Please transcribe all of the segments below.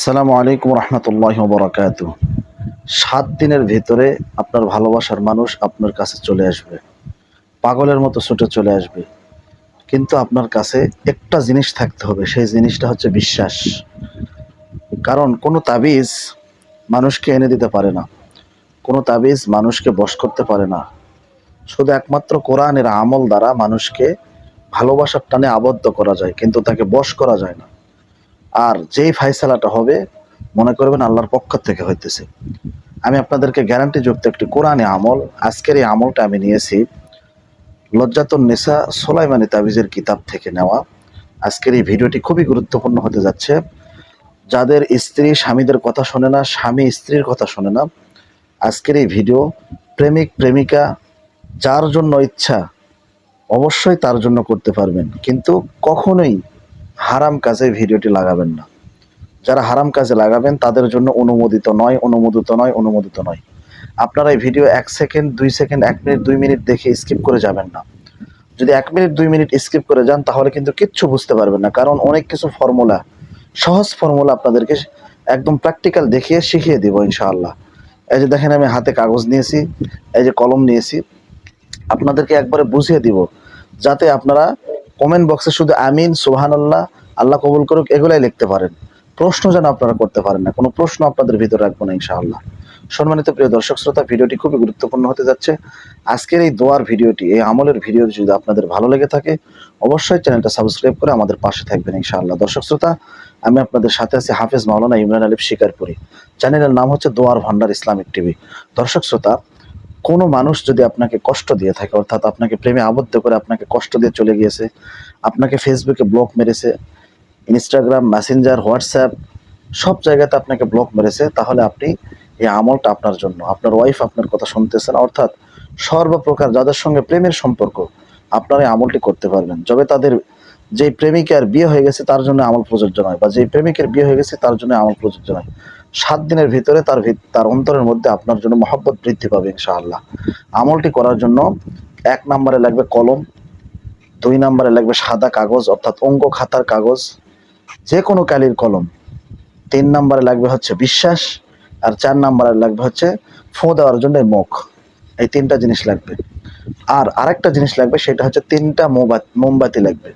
আসসালামু আলাইকুম রহমতুল্লাহ বরাকাত। সাত দিনের ভেতরে আপনার ভালোবাসার মানুষ আপনার কাছে চলে আসবে। পাগলের মতো ছুটে চলে আসবে। কিন্তু আপনার কাছে একটা জিনিস থাকতে হবে, সেই জিনিসটা হচ্ছে বিশ্বাস। কারণ কোনো তাবিজ মানুষকে এনে দিতে পারে না। কোনো তাবিজ মানুষকে বশ করতে পারে না। শুধু একমাত্র কোরআনের আমল দ্বারা মানুষকে ভালোবাসার টানে আবদ্ধ করা যায়, কিন্তু তাকে বশ করা যায় না। আর যেই ফাইসালাটা হবে, মনে করবেন আল্লাহর পক্ষ থেকে হইতেছে। আমি আপনাদেরকে গ্যারান্টি যুক্ত একটি কোরআনে আমল, আজকের এই আমলটা আমি নিয়েছি লজ্জাতুন নেশা সোলাইমানি তাবিজের কিতাব থেকে নেওয়া। আজকের এই ভিডিওটি খুবই গুরুত্বপূর্ণ হতে যাচ্ছে। যাদের স্ত্রী স্বামীদের কথা শোনে না, স্বামী স্ত্রীর কথা শোনে না, আজকের এই ভিডিও প্রেমিক, প্রেমিকা, যার জন্য ইচ্ছা, অবশ্যই তার জন্য করতে পারবেন। কিন্তু কখনোই হারাম কাজে ভিডিওটি লাগাবেন না। যারা হারাম কাজে লাগাবেন, তাদের জন্য অনুমোদিত নয় অনুমোদিত নয় অনুমোদিত নয়। আপনারা এই ভিডিও এক সেকেন্ড, দুই সেকেন্ড, এক মিনিট, দুই মিনিট দেখে স্কিপ করে যাবেন না। যদি এক মিনিট, দুই মিনিট স্কিপ করে যান, তাহলে কিন্তু কিচ্ছু বুঝতে পারবেন না, কারণ অনেক কিছু ফর্মুলা সহজ ফর্মুলা আপনাদেরকে একদম প্র্যাকটিক্যাল দেখিয়ে শিখিয়ে দিব ইনশাআল্লাহ। এই যে দেখেন, আমি হাতে কাগজ নিয়েছি, এই যে কলম নিয়েছি। আপনাদেরকে একবারে বুঝিয়ে দিব, যাতে আপনারা কমেন্ট বক্সে শুধু আমিন, সুবহানাল্লাহ, আল্লাহ আল্লাহ কবুল করুক, এগুলাই লিখতে পারেন। প্রশ্ন যেন আপনারা করতে পারেন না, কোনো প্রশ্ন আপনাদের ভিতরে রাখব না, ইনশাআল্লাহ। সম্মানিত প্রিয় দর্শক শ্রোতা, ভিডিওটি খুবই গুরুত্বপূর্ণ হতে যাচ্ছে। আজকের এই দোয়ার ভিডিওটি, এই আমলের ভিডিওটি যদি আপনাদের ভালো লেগে থাকে, অবশ্যই চ্যানেলটা সাবস্ক্রাইব করে আমাদের পাশে থাকবেন, ইনশাআল্লাহ। দর্শক শ্রোতা, আমি আপনাদের সাথে আছি হাফেজ মাওলানা ইমরান আলিফ শিকারপুরি। চ্যানেলের নাম হচ্ছে দোয়ার ভান্ডার ইসলামিক টিভি। দর্শক শ্রোতা কোনো মানুষ যদি আপনাকে কষ্ট দিয়ে থাকে, অর্থাৎ আপনাকে প্রেমে আবদ্ধ করে আপনাকে কষ্ট দিয়ে চলে গিয়েছে, আপনাকে ফেসবুকে ব্লক মেরেছে ইনস্টাগ্রাম মেসেঞ্জার হোয়াটসঅ্যাপ সব জায়গাতে আপনাকে ব্লক মেরেছে, তাহলে আপনি এই আমলটা আপনার জন্য, আপনার ওয়াইফ আপনার কথা শুনতেছেন অর্থাৎ সর্বপ্রকার যাদের সঙ্গে প্রেমের সম্পর্ক, আপনারা এই আমলটি করতে পারবেন। যবে তাদের যে প্রেমিকার বিয়ে হয়ে গেছে, তার জন্য আমল প্রযোজ্য নয়, বা যে প্রেমিকের বিয়ে হয়ে গেছে, তার জন্য আমল প্রযোজ্য নয়। সাত দিনের ভিতরে তার তার অন্তরের মধ্যে আপনার জন্য মহব্বত বৃদ্ধি পাবে, ইনশাআল্লাহ। আমলটি করার জন্য এক নম্বরে লাগবে কলম, দুই নম্বরে লাগবে সাদা কাগজ, অর্থাৎ অঙ্ক খাতার কাগজ যে কোনো কালির কলম। তিন নম্বরে লাগবে হচ্ছে বিশ্বাস, আর চার নম্বরে লাগবে হচ্ছে ফোঁ দেওয়ার জন্য মুখ। এই তিনটা জিনিস লাগবে। আর আরেকটা জিনিস লাগবে, সেটা হচ্ছে তিনটা মোমবাতি লাগবে।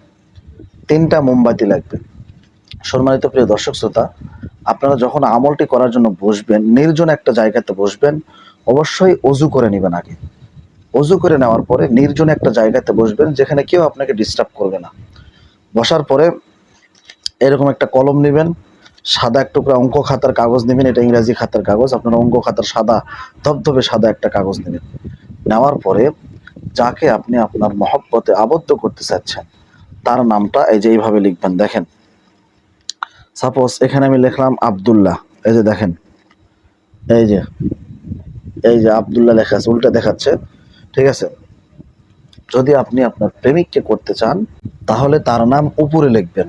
তিনটা মোমবাতি লাগবে। সম্মানিত প্রিয় দর্শক শ্রোতা আপনারা যখন আমলটি করার জন্য বসবেন, নির্জন একটা জায়গাতে বসবেন, অবশ্যই অজু করে নেবেন আগে। অজু করে নেওয়ার পরে নির্জন একটা জায়গাতে বসবেন, যেখানে কেউ আপনাকে ডিস্টার্ব করবে না। বসার পরে এরকম একটা কলম নেবেন, সাদা এক টুকরা অঙ্ক খাতার কাগজ নেবেন, এটা ইংরাজি খাতার কাগজ, আপনার অঙ্ক খাতার সাদা, ধবধবে সাদা একটা কাগজ নেবেন। নেওয়ার পরে যাকে আপনি আপনার মহব্বতে আবদ্ধ করতে চাচ্ছেন, তার নামটা এই যে এইভাবে লিখবেন, দেখেন। সাপোজ এখানে আমি লিখলাম আব্দুল্লাহ। এই যে দেখেন। এই যে এই যে আবদুল্লাহ লেখা আছে, উল্টা দেখাচ্ছে। ঠিক আছে? যদি আপনি আপনার প্রেমিককে করতে চান, তাহলে তার নাম উপরে লিখবেন।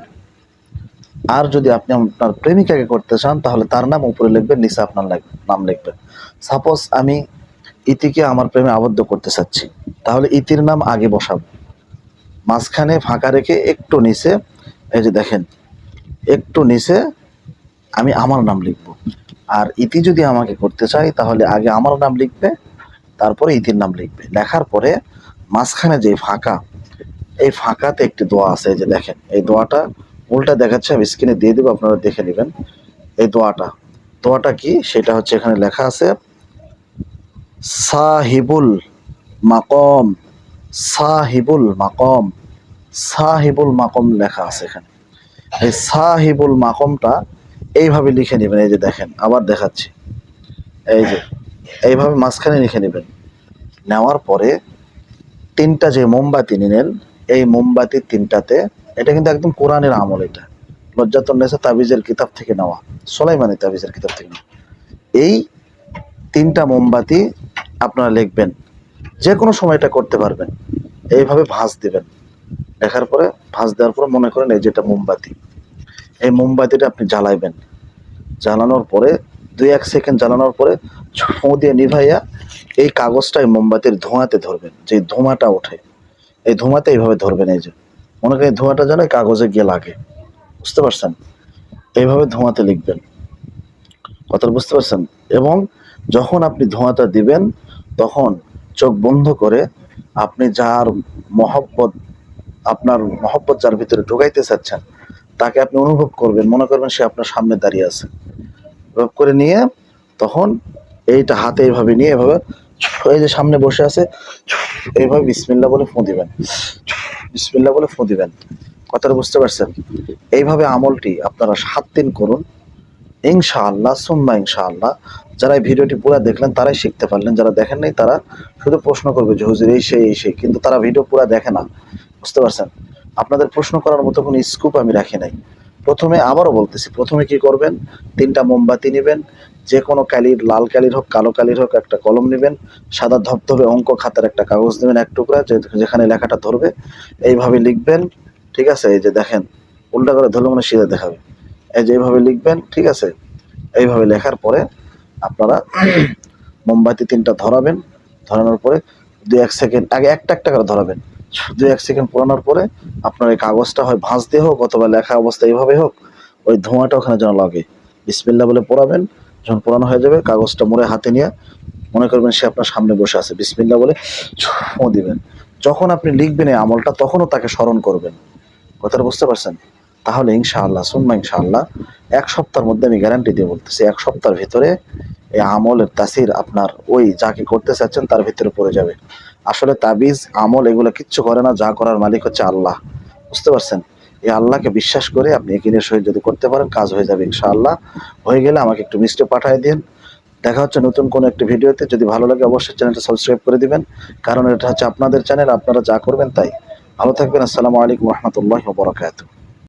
আর যদি আপনি আপনার প্রেমিকাকে করতে চান, তাহলে তার নাম উপরে লিখবেন, নিচে আপনার নাম লিখবেন। সাপোজ আমি ইতিকে আমার প্রেমে আবদ্ধ করতে চাচ্ছি, তাহলে ইতির নাম আগে বসাবো। মাঝখানে ফাঁকা রেখে একটু নিচে, এই যে দেখেন। একটু নিচে আমি আমার নাম লিখব। আর ইতি যদি আমাকে করতে চাই তাহলে আগে আমার নাম লিখবে, তারপরে ইতির নাম লিখবে। লেখার পরে মাঝখানে যে ফাঁকা, এই ফাঁকাতে একটি দোয়া আছে যে দেখেন, এই দোয়াটা উল্টা দেখাচ্ছে, আমি স্ক্রিনে দিয়ে দেবো, আপনারা দেখে নেবেন। এই দোয়াটা দোয়াটা কি? সেটা হচ্ছে এখানে লেখা আছে, সাহিবুল মাকম সাহিবুল মাকম সাহিবুল মাকম লেখা আছে এখানে। এই সাহিবুল মাকমটা এইভাবে লিখে নেবেন, এই যে দেখেন, আবার দেখাচ্ছি। এই যে, এইভাবে মাঝখানে লিখে নেবেন। নেওয়ার পরে তিনটা যে মোমবাতি নিলেন, এই মোমবাতি তিনটাতে, এটা কিন্তু একদম কোরআনের আমল এটা। লজ্জাতন নেশা তাবিজের কিতাব থেকে নেওয়া সোলাইমানি তাবিজের কিতাব থেকে নেওয়া। এই তিনটা মোমবাতি আপনারা লিখবেন যে কোনো সময় এটা করতে পারবেন। এইভাবে ভাঁজ দিবেন। দেখার পরে, ভাঁজ দেওয়ার পরে মনে করেন এই যেটা মোমবাতি। এই মোমবাতিটা আপনি জ্বালাইবেন। জ্বালানোর পরে, দুই এক সেকেন্ড জ্বালানোর পরে ফোঁ দিয়ে নিভাইয়া এই কাগজটা এই মোমবাতির ধোঁয়াতে ধরবেন যে ধোঁয়াটা ওঠে। এই ধোঁয়াতে এইভাবে ধরবেন এই যে। মনে করেন ধোঁয়াটা যেন কাগজে গিয়ে লাগে। বুঝতে পারছেন? এইভাবে ধোঁয়াতে লিখবেন। কথা বুঝতে পারছেন? এবং যখন আপনি ধোঁয়াটা দিবেন, তখন চোখ বন্ধ করে আপনি যার মহব্বত, আপনার মহব্বত যার ভিতরে ঢুকাইতে চাচ্ছেন তাকে আপনি অনুভব করবেন, মনে করবেন সে আপনার সামনে দাঁড়িয়ে আছে। অনুভব করে নিয়ে তখন এইটা হাতে এইভাবে নিয়ে এভাবে এই যে সামনে বসে আছে, এইভাবে বিসমিল্লা বলে ফোঁ দিবেন। বিসমিল্লা বলে ফোঁ দিবেন। কথাটা বুঝতে পারছেন? এইভাবে আমলটি আপনারা সাত দিন করুন। ইনশাআল্লাহ, সুম্মা ইনশাআল্লাহ, যারা এই ভিডিওটি পুরো দেখলেন তারাই শিখতে পারলেন, যারা দেখেন নাই তারা শুধু প্রশ্ন করবে যে হুজুর এই সেই এই সেই কিন্তু তারা ভিডিও পুরো দেখে না। বুঝতে পারছেন? আপনাদের প্রশ্ন করার মতো কোনো স্কুপ আমি রাখি নাই। প্রথমে আবারও বলতেছি, প্রথমে কি করবেন? তিনটা মোমবাতি নেবেন যে কোনো কালির, লাল কালির হোক, কালো কালির হোক, একটা কলম নেবেন, সাদা ধবধবে অঙ্ক খাতার একটা কাগজ নেবেন, এক টুকরা যেখানে লেখাটা ধরবে, এইভাবে লিখবেন, ঠিক আছে? এই যে দেখেন, উল্টা করে ধরলে মনে সিধা দেখাবে। এই যে এইভাবে লিখবেন, ঠিক আছে? এইভাবে লেখার পরে আপনারা মোমবাতি তিনটা ধরাবেন, ধরানোর পরে দু এক সেকেন্ড, আগে একটা একটা করে ধরাবেন। দুই এক সেকেন্ড পোড়ানোর পরে আপনার এই কাগজটা হয় ভাঁজ দিয়ে হোক অথবা লেখা অবস্থা এইভাবে হোক, ওই ধোঁয়াটা ওখানে যেন লাগে। বিসমিল্লা বলে পোড়াবেন, যখন পোড়ানো হয়ে যাবে কাগজটা মুড়ে হাতে নিয়ে মনে করবেন সে আপনার সামনে বসে আছে। বিসমিল্লা বলে ছুঁ দিবেন। যখন আপনি লিখবেন এই আমলটা, তখনও তাকে স্মরণ করবেন। কথাটা বুঝতে পারছেন? তাহলে ইনশাআল্লাহ সুন্মা ইনশাআল্লাহ, এক সপ্তাহের মধ্যে আমি গ্যারান্টি দিয়ে বলতেছি, এক সপ্তাহের ভিতরে এই আমলের তাসির আপনার ওই যাকে করতে চাচ্ছেন তার ভিতরে পড়ে যাবে। আসলে তাবিজ, আমল এগুলো কিচ্ছু করে না, যা করার মালিক হচ্ছে আল্লাহ। বুঝতে পারছেন? এই আল্লাহকে বিশ্বাস করে আপনি একিনের সহিত যদি করতে পারেন, কাজ হয়ে যাবে ইনশাআল্লাহ। হয়ে গেলে আমাকে একটু মিস্টে পাঠিয়ে দিন। দেখা হচ্ছে নতুন কোনো একটি ভিডিওতে। যদি ভালো লাগে অবশ্যই চ্যানেলটা সাবস্ক্রাইব করে দিবেন। কারণ এটা হচ্ছে আপনাদের চ্যানেল, আপনারা যা করবেন তাই। ভালো থাকবেন, আসসালামু আলাইকুম রহমতুল্লাহ বরাকাতু